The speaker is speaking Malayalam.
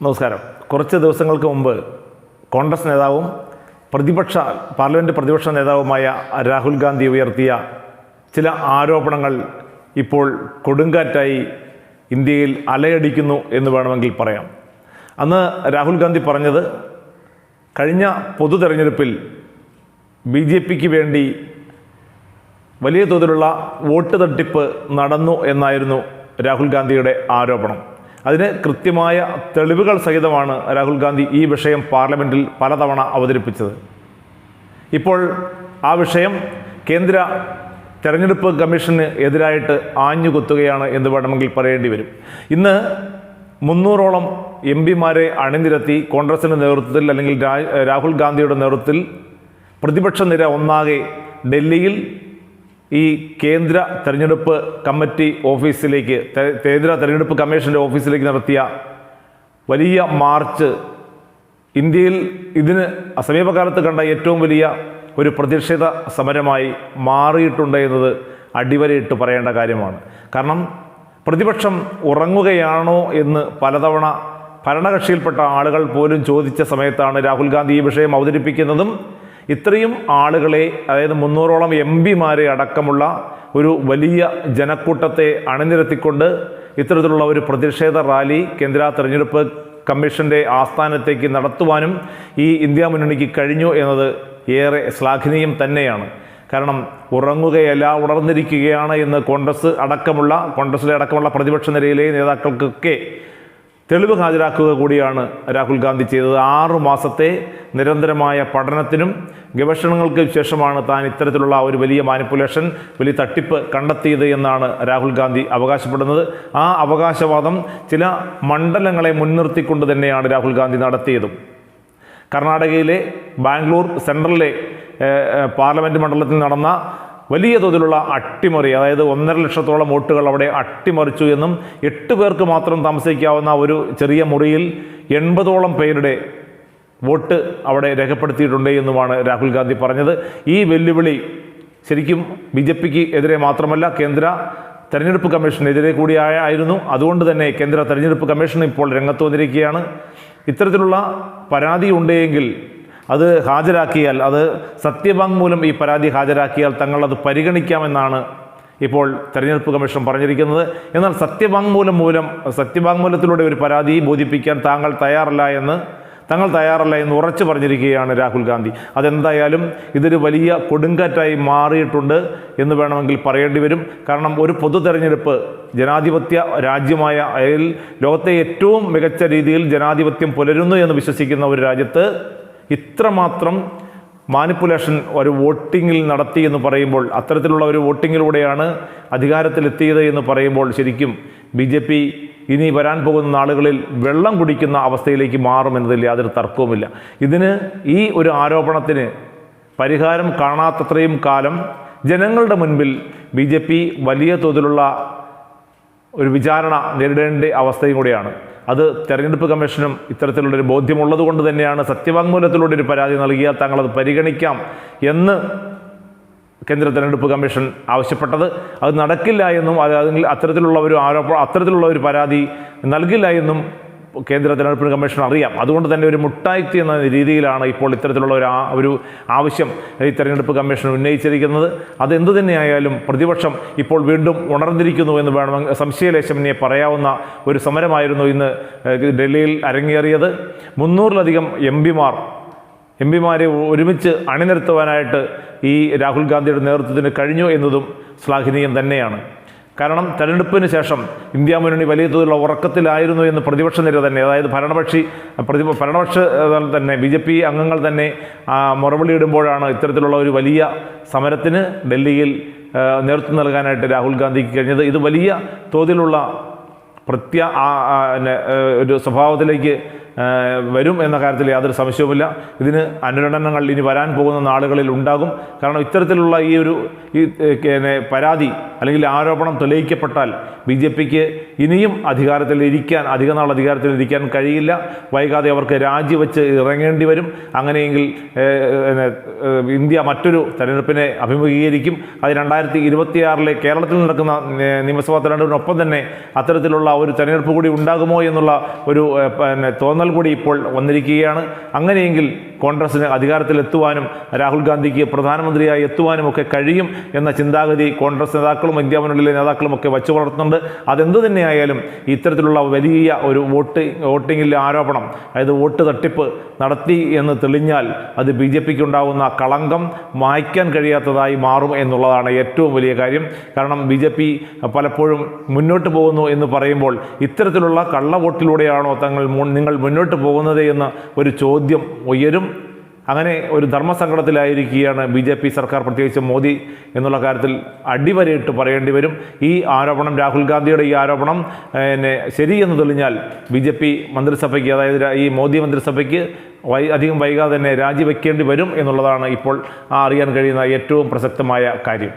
നമസ്കാരം. കുറച്ച് ദിവസങ്ങൾക്ക് മുമ്പ് കോൺഗ്രസ് നേതാവും പ്രതിപക്ഷ പാർലമെന്റ് പ്രതിപക്ഷ നേതാവുമായ രാഹുൽ ഗാന്ധി ഉയർത്തിയ ചില ആരോപണങ്ങൾ ഇപ്പോൾ കൊടുങ്കാറ്റായി ഇന്ത്യയിൽ അലയടിക്കുന്നു എന്ന് വേണമെങ്കിൽ പറയാം. അന്ന് രാഹുൽ ഗാന്ധി പറഞ്ഞത് കഴിഞ്ഞ പൊതു തെരഞ്ഞെടുപ്പിൽ ബി ജെ പിക്ക് വേണ്ടി വലിയ തോതിലുള്ള വോട്ട് തട്ടിപ്പ് നടന്നു എന്നായിരുന്നു രാഹുൽ ഗാന്ധിയുടെ ആരോപണം. അതിന് കൃത്യമായ തെളിവുകൾ സഹിതമാണ് രാഹുൽ ഗാന്ധി ഈ വിഷയം പാർലമെന്റിൽ പലതവണ അവതരിപ്പിച്ചത്. ഇപ്പോൾ ആ വിഷയം കേന്ദ്ര തെരഞ്ഞെടുപ്പ് കമ്മീഷന് എതിരായിട്ട് ആഞ്ഞുകുത്തുകയാണ് എന്ന് വേണമെങ്കിൽ പറയേണ്ടി വരും. ഇന്ന് മുന്നൂറോളം എം പിമാരെ അണിനിരത്തി കോൺഗ്രസിന്റെ നേതൃത്വത്തിൽ അല്ലെങ്കിൽ രാഹുൽ ഗാന്ധിയുടെ നേതൃത്വത്തിൽ പ്രതിപക്ഷ നിര ഒന്നാകെ ഡൽഹിയിൽ ഈ കേന്ദ്ര തെരഞ്ഞെടുപ്പ് കമ്മിറ്റി ഓഫീസിലേക്ക് കേന്ദ്ര തെരഞ്ഞെടുപ്പ് കമ്മീഷന്റെ ഓഫീസിലേക്ക് നടത്തിയ വലിയ മാർച്ച് ഇന്ത്യയിൽ ഇതിന് സമീപകാലത്ത് കണ്ട ഏറ്റവും വലിയ ഒരു പ്രതിഷേധ സമരമായി മാറിയിട്ടുണ്ട് എന്നത് അടിവരയിട്ട് പറയേണ്ട കാര്യമാണ്. കാരണം പ്രതിപക്ഷം ഉറങ്ങുകയാണോ എന്ന് പലതവണ ഭരണകക്ഷിയിൽപ്പെട്ട ആളുകൾ പോലും ചോദിച്ച സമയത്താണ് രാഹുൽ ഗാന്ധി ഈ വിഷയം അവതരിപ്പിക്കുന്നതും ഇത്രയും ആളുകളെ അതായത് മുന്നൂറോളം എം പിമാരെ അടക്കമുള്ള ഒരു വലിയ ജനക്കൂട്ടത്തെ അണിനിരത്തിക്കൊണ്ട് ഇത്തരത്തിലുള്ള ഒരു പ്രതിഷേധ റാലി കേന്ദ്ര തെരഞ്ഞെടുപ്പ് കമ്മീഷന്റെ ആസ്ഥാനത്തേക്ക് നടത്തുവാനും ഈ ഇന്ത്യ മുന്നണിക്ക് കഴിഞ്ഞു എന്നത് ഏറെ ശ്ലാഘനീയം തന്നെയാണ്. കാരണം ഉറങ്ങുകയല്ല ഉണർന്നിരിക്കുകയാണ് എന്ന് കോൺഗ്രസ് അടക്കമുള്ള കോൺഗ്രസിലെ അടക്കമുള്ള പ്രതിപക്ഷ നിരയിലെ നേതാക്കൾക്കൊക്കെ തെളിവ് ഹാജരാക്കുക കൂടിയാണ് രാഹുൽ ഗാന്ധി ചെയ്തത്. ആറു മാസത്തെ നിരന്തരമായ പഠനത്തിനും ഗവേഷണങ്ങൾക്ക് ശേഷമാണ് താൻ ഇത്തരത്തിലുള്ള ഒരു വലിയ മാനിപ്പുലേഷൻ വലിയ തട്ടിപ്പ് കണ്ടെത്തിയത് എന്നാണ് രാഹുൽ ഗാന്ധി അവകാശപ്പെടുന്നത്. ആ അവകാശവാദം ചില മണ്ഡലങ്ങളെ മുൻനിർത്തിക്കൊണ്ട് തന്നെയാണ് രാഹുൽ ഗാന്ധി നടത്തിയതും. കർണാടകയിലെ ബാംഗ്ലൂർ സെൻട്രലിലെ പാർലമെന്റ് മണ്ഡലത്തിൽ നടന്ന വലിയ തോതിലുള്ള അട്ടിമറി അതായത് ഒന്നര ലക്ഷത്തോളം വോട്ടുകൾ അവിടെ അട്ടിമറിച്ചു എന്നും എട്ട് പേർക്ക് മാത്രം താമസിക്കാവുന്ന ഒരു ചെറിയ മുറിയിൽ എൺപതോളം പേരുടെ വോട്ട് അവിടെ രേഖപ്പെടുത്തിയിട്ടുണ്ട് എന്നുമാണ് രാഹുൽ ഗാന്ധി പറഞ്ഞത്. ഈ വെല്ലുവിളി ശരിക്കും ബി ജെ പിക്ക് എതിരെ മാത്രമല്ല കേന്ദ്ര തെരഞ്ഞെടുപ്പ് കമ്മീഷനെതിരെ കൂടിയായ ആയിരുന്നു. അതുകൊണ്ട് തന്നെ കേന്ദ്ര തെരഞ്ഞെടുപ്പ് കമ്മീഷൻ ഇപ്പോൾ രംഗത്ത് വന്നിരിക്കുകയാണ്. ഇത്തരത്തിലുള്ള പരാതി ഉണ്ടെങ്കിൽ അത് ഹാജരാക്കിയാൽ അത് സത്യവാങ്മൂലം ഈ പരാതി ഹാജരാക്കിയാൽ തങ്ങളത് പരിഗണിക്കാമെന്നാണ് ഇപ്പോൾ തെരഞ്ഞെടുപ്പ് കമ്മീഷൻ പറഞ്ഞിരിക്കുന്നത്. എന്നാൽ സത്യവാങ്മൂലം മൂലം സത്യവാങ്മൂലത്തിലൂടെ ഒരു പരാതി ബോധിപ്പിക്കാൻ താങ്കൾ തയ്യാറല്ല എന്ന് തങ്ങൾ തയ്യാറല്ല എന്ന് ഉറച്ചു പറഞ്ഞിരിക്കുകയാണ് രാഹുൽ ഗാന്ധി. അതെന്തായാലും ഇതൊരു വലിയ കൊടുങ്കാറ്റായി മാറിയിട്ടുണ്ട് എന്ന് വേണമെങ്കിൽ പറയേണ്ടി വരും. കാരണം ഒരു പൊതു തെരഞ്ഞെടുപ്പ് ജനാധിപത്യ രാജ്യമായ അതിൽ ലോകത്തെ ഏറ്റവും മികച്ച രീതിയിൽ ജനാധിപത്യം പുലരുന്നു എന്ന് വിശ്വസിക്കുന്ന ഒരു രാജ്യത്ത് ഇത്രമാത്രം മാനിപ്പുലേഷൻ ഒരു വോട്ടിങ്ങിൽ നടത്തി എന്ന് പറയുമ്പോൾ അത്തരത്തിലുള്ള ഒരു വോട്ടിങ്ങിലൂടെയാണ് അധികാരത്തിലെത്തിയത് എന്ന് പറയുമ്പോൾ ശരിക്കും ബി ജെ പി ഇനി വരാൻ പോകുന്ന നാളുകളിൽ വെള്ളം കുടിക്കുന്ന അവസ്ഥയിലേക്ക് മാറുമെന്നതിൽ യാതൊരു തർക്കവുമില്ല. ഇതിന് ഈ ഒരു ആരോപണത്തിന് പരിഹാരം കാണാത്തത്രയും കാലം ജനങ്ങളുടെ മുൻപിൽ ബി ജെ പി വലിയ തോതിലുള്ള ഒരു വിചാരണ നേരിടേണ്ട അവസ്ഥയും കൂടിയാണ്. അത് തെരഞ്ഞെടുപ്പ് കമ്മീഷനും ഇത്തരത്തിലുള്ളൊരു ബോധ്യമുള്ളത് കൊണ്ട് തന്നെയാണ് സത്യവാങ്മൂലത്തിലൂടെ ഒരു പരാതി നൽകിയാൽ തങ്ങളത് പരിഗണിക്കാം എന്ന് കേന്ദ്ര തെരഞ്ഞെടുപ്പ് കമ്മീഷൻ ആവശ്യപ്പെട്ടത്. അത് നടക്കില്ല എന്നും അതിൽ അത്തരത്തിലുള്ള ഒരു ആരോപണം അത്തരത്തിലുള്ള ഒരു പരാതി നൽകില്ല എന്നും കേന്ദ്ര തിരഞ്ഞെടുപ്പ് കമ്മീഷൻ അറിയാം. അതുകൊണ്ട് തന്നെ ഒരു മുട്ടായ്ത്തി എന്ന രീതിയിലാണ് ഇപ്പോൾ ഇത്തരത്തിലുള്ള ഒരു ഒരു ആവശ്യം ഈ തെരഞ്ഞെടുപ്പ് കമ്മീഷൻ ഉന്നയിച്ചിരിക്കുന്നത്. അതെന്തു തന്നെയായാലും പ്രതിപക്ഷം ഇപ്പോൾ വീണ്ടും ഉണർന്നിരിക്കുന്നു എന്ന് വേണം സംശയലേശമിനെ പറയാവുന്ന ഒരു സമരമായിരുന്നു ഇന്ന് ഡൽഹിയിൽ അരങ്ങേറിയത്. മുന്നൂറിലധികം എം പിമാർ എം പിമാരെ ഒരുമിച്ച് അണിനിരത്തുവാനായിട്ട് ഈ രാഹുൽ ഗാന്ധിയുടെ നേതൃത്വത്തിന് കഴിഞ്ഞു എന്നതും ശ്ലാഘനീയം തന്നെയാണ്. കാരണം തെരഞ്ഞെടുപ്പിന് ശേഷം ഇന്ത്യ മുന്നണി വലിയ തോതിലുള്ള ഉറക്കത്തിലായിരുന്നു എന്ന് പ്രതിപക്ഷ നിര തന്നെ അതായത് ഭരണപക്ഷി പ്രതി ഭരണപക്ഷ തന്നെ ബി ജെ പി അംഗങ്ങൾ തന്നെ ആ, മുറവിളിയിടുമ്പോഴാണ് ഇത്തരത്തിലുള്ള ഒരു വലിയ സമരത്തിന് ഡൽഹിയിൽ നേതൃത്വം നൽകാനായിട്ട് രാഹുൽ ഗാന്ധിക്ക് കഴിഞ്ഞത്. ഇത് വലിയ തോതിലുള്ള പ്രത്യ ഒരു സ്വഭാവത്തിലേക്ക് വരും എന്ന കാര്യത്തിൽ യാതൊരു സംശയവുമില്ല. ഇതിന് അനുരണനങ്ങൾ ഇനി വരാൻ പോകുന്ന നാളുകളിൽ ഉണ്ടാകും. കാരണം ഇത്തരത്തിലുള്ള ഈ ഒരു ഈ പരാതി അല്ലെങ്കിൽ ആരോപണം തെളിയിക്കപ്പെട്ടാൽ ബി ജെ പിക്ക് ഇനിയും അധികാരത്തിൽ ഇരിക്കാൻ അധിക നാൾ അധികാരത്തിൽ ഇരിക്കാൻ കഴിയില്ല. വൈകാതെ അവർക്ക് രാജിവെച്ച് ഇറങ്ങേണ്ടി വരും. അങ്ങനെയെങ്കിൽ ഇന്ത്യ മറ്റൊരു തെരഞ്ഞെടുപ്പിനെ അഭിമുഖീകരിക്കും. അത് രണ്ടായിരത്തി ഇരുപത്തിയാറിലെ കേരളത്തിൽ നടക്കുന്ന നിയമസഭാ തെരഞ്ഞെടുപ്പിനൊപ്പം തന്നെ അത്തരത്തിലുള്ള ഒരു തെരഞ്ഞെടുപ്പ് കൂടി ഉണ്ടാകുമോ എന്നുള്ള ഒരു പിന്നെ തോന്നൽ കൂടി ഇപ്പോൾ വന്നിരിക്കുകയാണ്. അങ്ങനെയെങ്കിൽ കോൺഗ്രസിന് അധികാരത്തിലെത്തുവാനും രാഹുൽ ഗാന്ധിക്ക് പ്രധാനമന്ത്രിയായി എത്തുവാനും ഒക്കെ കഴിയും എന്ന ചിന്താഗതി കോൺഗ്രസ് നേതാക്കളും ഇന്ത്യ മുന്നണിയിലെ നേതാക്കളും ഒക്കെ വച്ചു വളർത്തുന്നുണ്ട്. അതെന്ത് തന്നെയായാലും ഇത്തരത്തിലുള്ള വലിയ ഒരു വോട്ട് വോട്ടിങ്ങിലെ ആരോപണം അതായത് വോട്ട് തട്ടിപ്പ് നടത്തി എന്ന് തെളിഞ്ഞാൽ അത് ബി ജെ പിക്ക് ഉണ്ടാകുന്ന കളങ്കം മായ്ക്കാൻ കഴിയാത്തതായി മാറും എന്നുള്ളതാണ് ഏറ്റവും വലിയ കാര്യം. കാരണം ബി ജെ പി പലപ്പോഴും മുന്നോട്ട് പോകുന്നു എന്ന് പറയുമ്പോൾ ഇത്തരത്തിലുള്ള കള്ള വോട്ടിലൂടെയാണോ തങ്ങൾ നിങ്ങൾ മുന്നോട്ട് പോകുന്നത് എന്ന് ഒരു ചോദ്യം ഉയരും. അങ്ങനെ ഒരു ധർമ്മസങ്കടത്തിലായിരിക്കുകയാണ് ബി ജെ പി സർക്കാർ പ്രത്യേകിച്ച് മോദി എന്നുള്ള കാര്യത്തിൽ അടിവരയിട്ട് പറയേണ്ടി വരും. ഈ ആരോപണം രാഹുൽ ഗാന്ധിയുടെ ഈ ആരോപണം പിന്നെ ശരിയെന്ന് തെളിഞ്ഞാൽ ബി ജെ പി മന്ത്രിസഭയ്ക്ക് അതായത് ഈ മോദി മന്ത്രിസഭയ്ക്ക് വൈ അധികം വൈകാതെ തന്നെ രാജിവെക്കേണ്ടി വരും എന്നുള്ളതാണ് ഇപ്പോൾ അറിയാൻ കഴിയുന്ന ഏറ്റവും പ്രസക്തമായ കാര്യം.